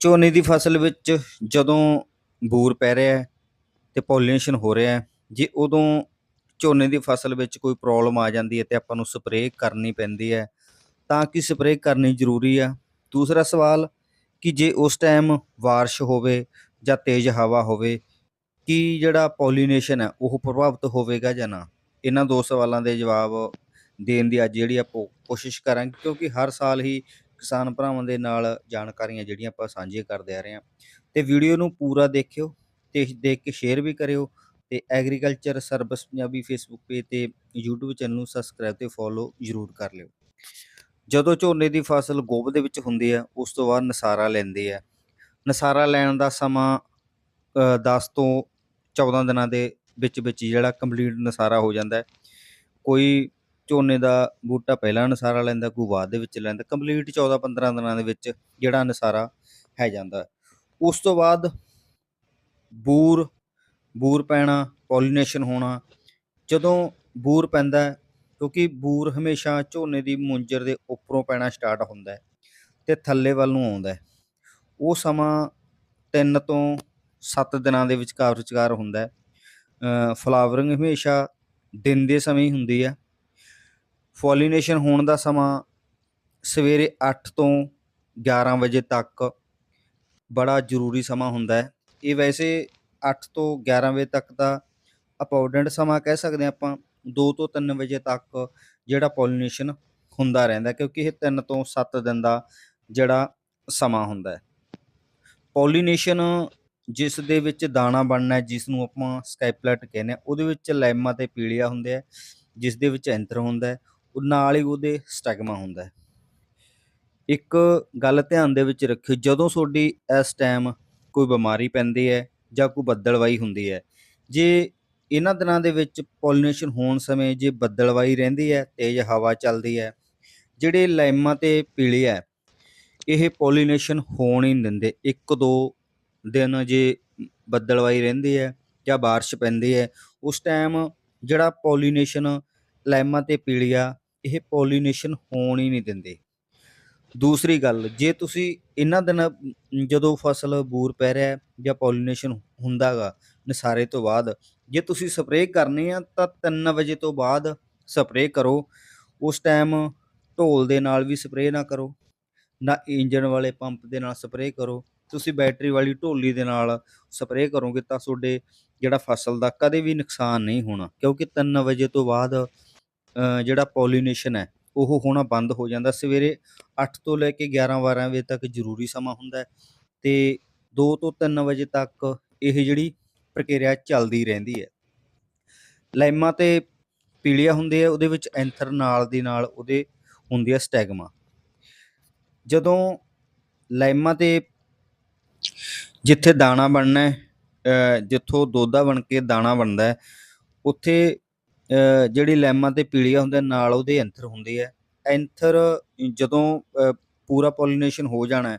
ਝੋਨੇ ਦੀ ਫਸਲ ਵਿੱਚ ਜਦੋਂ ਬੂਰ ਪੈ ਰਿਹਾ ਹੈ ਤੇ ਪੋਲੀਨੇਸ਼ਨ ਹੋ ਰਿਹਾ ਹੈ, ਜੇ ਉਦੋਂ ਝੋਨੇ ਦੀ ਫਸਲ ਵਿੱਚ ਕੋਈ ਪ੍ਰੋਬਲਮ ਆ ਜਾਂਦੀ ਹੈ ਤੇ ਆਪਾਂ ਨੂੰ ਸਪਰੇਅ ਕਰਨੀ ਪੈਂਦੀ ਹੈ, ਤਾਂ ਕਿ ਸਪਰੇਅ ਕਰਨੀ ਜ਼ਰੂਰੀ ਆ? ਦੂਸਰਾ ਸਵਾਲ, ਕਿ ਜੇ ਉਸ ਟਾਈਮ ਬਾਰਿਸ਼ ਹੋਵੇ ਜਾਂ ਤੇਜ਼ ਹਵਾ ਹੋਵੇ, ਕਿ ਜਿਹੜਾ ਪੋਲੀਨੇਸ਼ਨ ਹੈ ਉਹ ਪ੍ਰਭਾਵਿਤ ਹੋਵੇਗਾ ਜਾਂ ਨਾ? ਇਹਨਾਂ ਦੋ ਸਵਾਲਾਂ ਦੇ ਜਵਾਬ ਦੇਣ ਦੀ ਅੱਜ ਜਿਹੜੀ ਆਪਾਂ ਕੋਸ਼ਿਸ਼ ਕਰਾਂਗੇ, ਕਿਉਂਕਿ ਹਰ ਸਾਲ ਹੀ ਕਿਸਾਨ ਭਰਾਵਾਂ ਦੇ ਨਾਲ ਜਾਣਕਾਰੀਆਂ ਜਿਹੜੀਆਂ ਆਪਾਂ ਸਾਂਝੀਆਂ ਕਰਦੇ ਆ ਰਹੇ ਹਾਂ। ਤੇ ਵੀਡੀਓ ਨੂੰ ਪੂਰਾ ਦੇਖਿਓ ਤੇ ਦੇਖ ਕੇ ਸ਼ੇਅਰ ਵੀ ਕਰਿਓ ਤੇ agriculture service Punjabi Facebook page ਤੇ YouTube ਚੈਨਲ ਨੂੰ ਸਬਸਕ੍ਰਾਈਬ ਤੇ ਫੋਲੋ ਜ਼ਰੂਰ ਕਰ ਲਿਓ। ਜਦੋਂ ਝੋਨੇ ਦੀ ਫਸਲ ਗੋਭ ਦੇ ਵਿੱਚ ਹੁੰਦੀ ਹੈ ਉਸ ਤੋਂ ਬਾਅਦ ਨਸਾਰਾ ਲੈਂਦੇ ਆ। ਨਸਾਰਾ ਲੈਣ ਦਾ ਸਮਾਂ ਅ, 10 ਤੋਂ 14 ਦਿਨਾਂ ਦੇ ਵਿੱਚ ਵਿੱਚ ਜਿਹੜਾ ਕੰਪਲੀਟ ਨਸਾਰਾ ਹੋ ਜਾਂਦਾ ਕੋਈ ਝੋਨੇ ਦਾ ਬੂਟਾ ਪਹਿਲਾਂ ਨਸਾਰਾ ਲੈਂਦਾ ਕੋਈ ਬਾਅਦ ਦੇ ਵਿੱਚ ਲੈਂਦਾ ਕੰਪਲੀਟ 14 15 ਦਿਨਾਂ ਦੇ ਵਿੱਚ ਜਿਹੜਾ ਨਸਾਰਾ ਹੈ ਜਾਂਦਾ। ਉਸ ਤੋਂ ਬਾਅਦ ਬੂਰ ਬੂਰ ਪੈਣਾ ਪੋਲੀਨੇਸ਼ਨ ਹੋਣਾ, ਜਦੋਂ ਬੂਰ ਪੈਂਦਾ ਕਿਉਂਕਿ ਬੂਰ ਹਮੇਸ਼ਾ ਝੋਨੇ ਦੀ ਮੁੰਜਰ ਦੇ ਉੱਪਰੋਂ ਪੈਣਾ ਸਟਾਰਟ ਹੁੰਦਾ ਹੈ ਤੇ ਥੱਲੇ ਵੱਲ ਨੂੰ ਆਉਂਦਾ ਹੈ। ਉਹ ਸਮਾਂ 3 ਤੋਂ 7 ਦਿਨਾਂ ਦੇ ਵਿਚਕਾਰ ਵਿਚਕਾਰ ਹੁੰਦਾ ਹੈ। ਫਲਾਵਰਿੰਗ ਹਮੇਸ਼ਾ ਦਿਨ ਦੇ ਸਮੇਂ ਹੀ ਹੁੰਦੀ ਹੈ। ਪੋਲੀਨੇਸ਼ਨ ਹੋਣ ਦਾ ਸਮਾਂ ਸਵੇਰੇ 8 ਤੋਂ 11 ਵਜੇ ਤੱਕ ਬੜਾ ਜ਼ਰੂਰੀ ਸਮਾਂ ਹੁੰਦਾ ਹੈ। ਇਹ ਵੈਸੇ 8 ਤੋਂ 11 ਵਜੇ ਤੱਕ ਦਾ ਅਪੋਰਡੈਂਟ ਸਮਾਂ ਕਹਿ ਸਕਦੇ ਹਾਂ ਆਪਾਂ। 2 ਤੋਂ 3 ਵਜੇ ਤੱਕ ਜਿਹੜਾ ਪੋਲੀਨੇਸ਼ਨ ਹੁੰਦਾ ਰਹਿੰਦਾ ਕਿਉਂਕਿ ਇਹ 3 ਤੋਂ 7 ਦਿਨ ਦਾ ਜਿਹੜਾ ਸਮਾਂ ਹੁੰਦਾ ਹੈ। ਪੋਲੀਨੇਸ਼ਨ ਜਿਸ ਦੇ ਵਿੱਚ ਦਾਣਾ ਬਣਨਾ ਜਿਸ ਨੂੰ ਆਪਾਂ ਸਕੈਪਲਟ ਕਹਿੰਦੇ ਆ ਉਹਦੇ ਵਿੱਚ ਲੈਮਾ ਤੇ ਪੀਲੀਆ ਹੁੰਦੇ ਆ, ਜਿਸ ਦੇ ਵਿੱਚ ਐਂਥਰ ਹੁੰਦਾ ਹੈ। ਨਾਲ ਹੀ ਉਹਦੇ ਸਟੈਗਮਾ ਹੁੰਦਾ ਹੈ। ਇੱਕ ਗੱਲ ਧਿਆਨ ਦੇ ਵਿੱਚ ਰੱਖਿਓ, ਜਦੋਂ ਤੁਹਾਡੀ ਇਸ ਟਾਈਮ ਕੋਈ ਬਿਮਾਰੀ ਪੈਂਦੀ ਹੈ ਜਾਂ ਕੋਈ ਬੱਦਲਵਾਈ ਹੁੰਦੀ ਹੈ, ਜੇ ਇਹਨਾਂ ਦਿਨਾਂ ਦੇ ਵਿੱਚ ਪੋਲੀਨੇਸ਼ਨ ਹੋਣ ਸਮੇਂ ਜੇ ਬੱਦਲਵਾਈ ਰਹਿੰਦੀ ਹੈ, ਤੇਜ਼ ਹਵਾ ਚੱਲਦੀ ਹੈ, ਜਿਹੜੇ ਲਾਈਮਾਂ ਤੇ ਪੀਲੇ ਹੈ, ਇਹ ਪੋਲੀਨੇਸ਼ਨ ਹੋਣ ਹੀ ਨਹੀਂ ਦਿੰਦੇ। ਇੱਕ ਦੋ ਦਿਨ ਜੇ ਬੱਦਲਵਾਈ ਰਹਿੰਦੀ ਹੈ ਜਾਂ ਬਾਰਿਸ਼ ਪੈਂਦੀ ਹੈ, ਉਸ ਟਾਈਮ ਜਿਹੜਾ ਪੋਲੀਨੇਸ਼ਨ ਲਾਈਮਾਂ ਤੇ ਪੀਲੀਆ ਇਹ ਪੋਲੀਨੇਸ਼ਨ ਹੋਣ ਹੀ ਨਹੀਂ ਦਿੰਦੇ। ਦੂਸਰੀ ਗੱਲ, ਜੇ ਤੁਸੀਂ ਇਹਨਾਂ ਦਿਨਾਂ ਜਦੋਂ ਫਸਲ ਬੂਰ ਪੈ ਰਿਹਾ ਜਾਂ ਪੋਲੀਨੇਸ਼ਨ ਹੁੰਦਾਗਾ ਨਸਾਰੇ ਤੋਂ ਬਾਅਦ, ਜੇ ਤੁਸੀਂ ਸਪਰੇਅ ਕਰਨੀ ਆ ਤਾਂ 3 ਵਜੇ ਤੋਂ ਬਾਅਦ ਸਪਰੇਅ ਕਰੋ। ਉਸ ਟਾਈਮ ਢੋਲ ਦੇ ਨਾਲ ਵੀ ਸਪਰੇਅ ਨਾ ਕਰੋ, ਨਾ ਇੰਜਨ ਵਾਲੇ ਪੰਪ ਦੇ ਨਾਲ ਸਪਰੇਅ ਕਰੋ। ਤੁਸੀਂ ਬੈਟਰੀ ਵਾਲੀ ਢੋਲੀ ਦੇ ਨਾਲ ਸਪਰੇਅ ਕਰੋਗੇ ਤਾਂ ਤੁਹਾਡੇ ਜਿਹੜਾ ਫਸਲ ਦਾ ਕਦੇ ਵੀ ਨੁਕਸਾਨ ਨਹੀਂ ਹੋਣਾ, ਕਿਉਂਕਿ 3 ਵਜੇ ਤੋਂ ਬਾਅਦ ਜਿਹੜਾ ਪੋਲੀਨੇਸ਼ਨ ਹੈ, ਉਹ ਹੋਣਾ ਬੰਦ ਹੋ ਜਾਂਦਾ। ਸਵੇਰੇ 8 ਤੋਂ ਲੈ ਕੇ 11 12 ਵਜੇ ਤੱਕ ਜ਼ਰੂਰੀ ਸਮਾਂ ਹੁੰਦਾ ਹੈ ਤੇ 2 ਤੋਂ 3 ਵਜੇ ਤੱਕ ਇਹ ਜਿਹੜੀ ਪ੍ਰਕਿਰਿਆ ਚੱਲਦੀ ਰਹਿੰਦੀ ਹੈ। ਲਾਈਮਾਂ ਤੇ ਪੀਲੀਆ ਹੁੰਦੇ ਆ, ਉਹਦੇ ਵਿੱਚ ਐਂਥਰ ਨਾਲ ਦੀ ਨਾਲ ਉਹਦੇ ਹੁੰਦੀ ਆ ਸਟੈਗਮਾ। ਜਦੋਂ ਲਾਈਮਾਂ ਤੇ ਜਿੱਥੇ ਦਾਣਾ ਬਣਨਾ ਹੈ ਜਿੱਥੋਂ ਦੋਦਾ ਬਣ ਕੇ ਦਾਣਾ ਬਣਦਾ ਹੈ, ਉੱਥੇ ਜਿਹੜੀ ਲੈਮਾਂ ਤੇ ਪੀਲੀਆ ਹੁੰਦੇ ਨਾਲ ਉਹਦੇ ਐਂਥਰ ਹੁੰਦੀ ਹੈ ਐਂਥਰ ਜਦੋਂ ਪੂਰਾ ਪੋਲੀਨੇਸ਼ਨ ਹੋ ਜਾਣਾ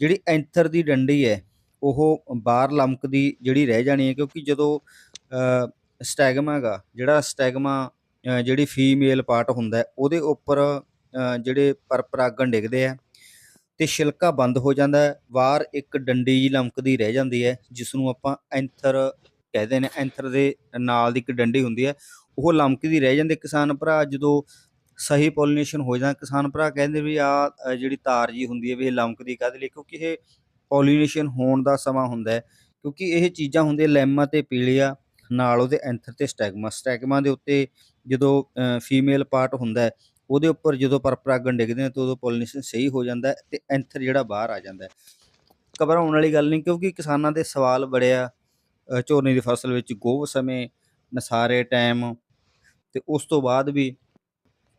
ਜਿਹੜੀ ਐਂਥਰ ਦੀ ਡੰਡੀ ਹੈ, ਉਹ ਬਾਹਰ ਲਮਕਦੀ ਜਿਹੜੀ ਰਹਿ ਜਾਣੀ ਹੈ, ਕਿਉਂਕਿ ਜਦੋਂ ਸਟੈਗਮਾ ਹੈਗਾ, ਜਿਹੜਾ ਸਟੈਗਮਾ ਜਿਹੜੀ ਫੀਮੇਲ ਪਾਰਟ ਹੁੰਦਾ ਉਹਦੇ ਉੱਪਰ ਜਿਹੜੇ ਪਰਪਰਾਗਣ ਡਿੱਗਦੇ ਆ, ਤੇ ਛਿਲਕਾ ਬੰਦ ਹੋ ਜਾਂਦਾ ਹੈ, ਬਾਹਰ ਇੱਕ ਡੰਡੀ ਜਿਹੀ ਲਮਕਦੀ ਰਹਿ ਜਾਂਦੀ ਹੈ ਜਿਸ ਨੂੰ ਆਪਾਂ ਐਂਥਰ ਕਹਿੰਦੇ ਨੇ। ਐਂਥਰ ਦੇ ਨਾਲ ਦੀ ਇੱਕ ਡੰਡੀ ਹੁੰਦੀ ਹੈ ਉਹ ਲਮਕਦੀ ਰਹਿ ਜਾਂਦੇ ਕਿਸਾਨ ਭਰਾ, ਜਦੋਂ ਸਹੀ ਪੋਲੀਨੇਸ਼ਨ ਹੋ ਜਾਂਦਾ, ਕਿਸਾਨ ਭਰਾ ਕਹਿੰਦੇ ਵੀ ਆ ਜਿਹੜੀ ਤਾਰ ਜੀ ਹੁੰਦੀ ਹੈ ਵੀ ਇਹ ਲਮਕਦੀ ਕਾਹਦੇ ਲਈ? ਕਿਉਂਕਿ ਇਹ ਪੋਲੀਨੇਸ਼ਨ ਹੋਣ ਦਾ ਸਮਾਂ ਹੁੰਦਾ ਹੈ, ਕਿਉਂਕਿ ਇਹ ਚੀਜ਼ਾਂ ਹੁੰਦੀਆਂ ਲੈਮਾ ਤੇ ਪੀਲੀਆ, ਨਾਲ ਉਹਦੇ ਐਂਥਰ ਤੇ ਸਟੈਗਮਾ ਸਟੈਗਮਾ ਦੇ ਉੱਤੇ ਜਦੋਂ ਫੀਮੇਲ ਪਾਰਟ ਹੁੰਦਾ ਹੈ, ਉਹਦੇ ਉੱਪਰ ਜਦੋਂ ਪਰਪਰਾਗਣ ਡਿੱਗਦੇ ਨੇ ਤਾਂ ਉਦੋਂ ਪੋਲੀਨੇਸ਼ਨ ਸਹੀ ਹੋ ਜਾਂਦਾ ਹੈ ਤੇ ਐਂਥਰ ਜਿਹੜਾ ਬਾਹਰ ਆ ਜਾਂਦਾ ਹੈ। ਘਬਰਾਉਣ ਵਾਲੀ ਗੱਲ ਨਹੀਂ, ਕਿਉਂਕਿ ਕਿਸਾਨਾਂ ਦੇ ਸਵਾਲ ਬੜੇ ਆ ਝੋਨੇ ਦੀ ਫਸਲ ਵਿੱਚ, ਗੋਹ ਸਮੇਂ, ਨਸਾਰੇ ਟਾਈਮ ਤੇ ਉਸ ਤੋਂ ਬਾਅਦ ਵੀ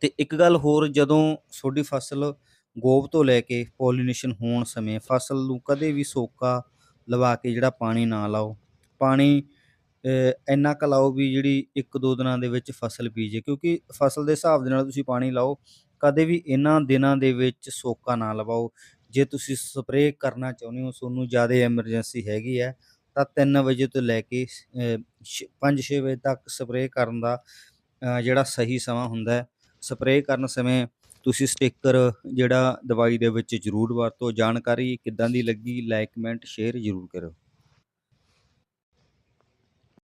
ਤੇ ਇੱਕ ਗੱਲ ਹੋਰ ਜਦੋਂ ਤੁਹਾਡੀ ਫਸਲ ਗੋਬ ਤੋਂ ਲੈ ਕੇ ਪੋਲੀਨੇਸ਼ਨ ਹੋਣ ਸਮੇਂ ਫਸਲ ਨੂੰ ਕਦੇ ਵੀ ਸੋਕਾ ਲਵਾ ਕੇ ਜਿਹੜਾ ਪਾਣੀ ਨਾ ਲਾਓ, ਪਾਣੀ ਇੰਨਾ ਕੁ ਲਾਓ ਵੀ ਜਿਹੜੀ ਇੱਕ ਦੋ ਦਿਨਾਂ ਦੇ ਵਿੱਚ ਫਸਲ ਬੀਜੇ, ਕਿਉਂਕਿ ਫਸਲ ਦੇ ਹਿਸਾਬ ਦੇ ਨਾਲ ਤੁਸੀਂ ਪਾਣੀ ਲਾਓ, ਕਦੇ ਵੀ ਇਹਨਾਂ ਦਿਨਾਂ ਦੇ ਵਿੱਚ ਸੋਕਾ ਨਾ ਲਵਾਓ। ਜੇ ਤੁਸੀਂ ਸਪਰੇਅ ਕਰਨਾ ਚਾਹੁੰਦੇ ਹੋ, ਤੁਹਾਨੂੰ ਜ਼ਿਆਦਾ ਐਮਰਜੈਂਸੀ ਹੈਗੀ ਹੈ, ਤਾਂ 3 ਵਜੇ ਤੋਂ ਲੈ ਕੇ 5-6 ਵਜੇ ਤੱਕ ਸਪਰੇਅ ਕਰਨ ਦਾ ਜਿਹੜਾ ਸਹੀ ਸਮਾਂ ਹੁੰਦਾ ਹੈ ਸਪਰੇਅ ਕਰਨ ਸਮੇਂ ਤੁਸੀਂ ਸਟicker ਜਿਹੜਾ ਦਵਾਈ ਦੇ ਵਿੱਚ ਜ਼ਰੂਰ ਵਰਤੋ। ਜਾਣਕਾਰੀ ਕਿੱਦਾਂ ਦੀ ਲੱਗੀ ਲਾਈਕ, ਕਮੈਂਟ, ਸ਼ੇਅਰ ਜ਼ਰੂਰ ਕਰਿਓ।